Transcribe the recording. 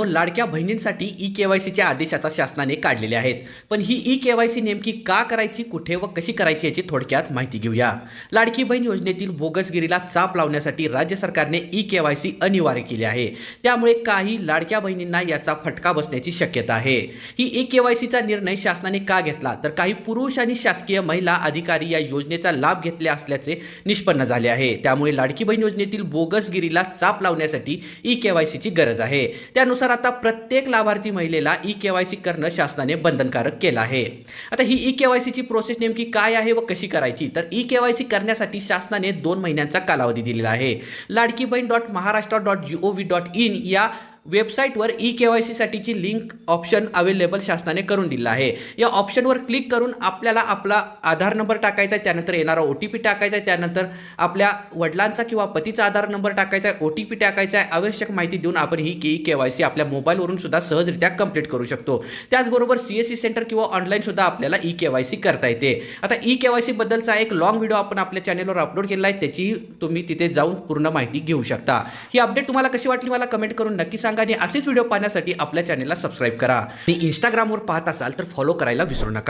लाडक्या बहिणींसाठी E K Y सीच्या आदेश आता शासनाने काढलेले आहेत. पण ही ई के वाय सी नेमकी का करायची कुठे व कशी करायची याची थोडक्यात माहिती घेऊया. लाडकी बहीण योजनेतील बोगसगिरीला चाप लावण्यासाठी राज्य सरकारने ई के वाय सी अनिवार्य केली आहे. त्यामुळे काही लाडक्या बहिणींना याचा फटका बसण्याची शक्यता आहे. ही ई के वाय सीचा निर्णय शासनाने का घेतला? तर काही पुरुष आणि शासकीय महिला अधिकारी या योजनेचा लाभ घेतले असल्याचे निष्पन्न झाले आहे. त्यामुळे लाडकी बहीण योजनेतील बोगसगिरीला चाप लावण्यासाठी ई के वाय सीची गरज आहे. त्यानुसार आता प्रत्येक लाभार्थी महिलेला ई के वाय सी करणं शासनाने बंधनकारक केलं आहे. आता ही ई के वाय सीची प्रोसेस नेमकी काय आहे व कशी करायची? तर ई के वाय सी करण्यासाठी शासनाने दोन महिन्यांचा कालावधी दिलेला आहे. Ladki Bahin dot Maharashtra dot G O V dot in या वेबसाईटवर ई के वाय सीसाठीची लिंक ऑप्शन अवेलेबल शासनाने करून दिलं आहे. या ऑप्शनवर क्लिक करून आपल्याला आपला आधार नंबर टाकायचा आहे त्यानंतर येणारा ओ टी पी टाकायचा आहे त्यानंतर आपल्या वडिलांचा किंवा पतीचा आधार नंबर टाकायचा आहे ओ टी पी टाकायचा आहे आवश्यक माहिती देऊन आपण ही ई के वाय सी आपल्या मोबाईलवरून सुद्धा सहजरित्या कंप्लीट करू शकतो. त्याचबरोबर सी एस सी सेंटर किंवा ऑनलाईन सुद्धा आपल्याला ई के वाय सी करता येते. आता ई के वाय सी बद्दलचा एक लॉंग व्हिडिओ आपण आपल्या चॅनलवर अपलोड केला आहे त्याची तुम्ही तिथे जाऊन पूर्ण माहिती घेऊ शकता. ही अपडेट तुम्हाला कशी वाटली मला कमेंट करून नक्की सांगा आणि असेच व्हिडिओ पाहण्यासाठी आपल्या चॅनलला सबस्क्राईब करा. आणि इंस्टाग्रामवर पाहत असाल तर फॉलो करायला विसरू नका.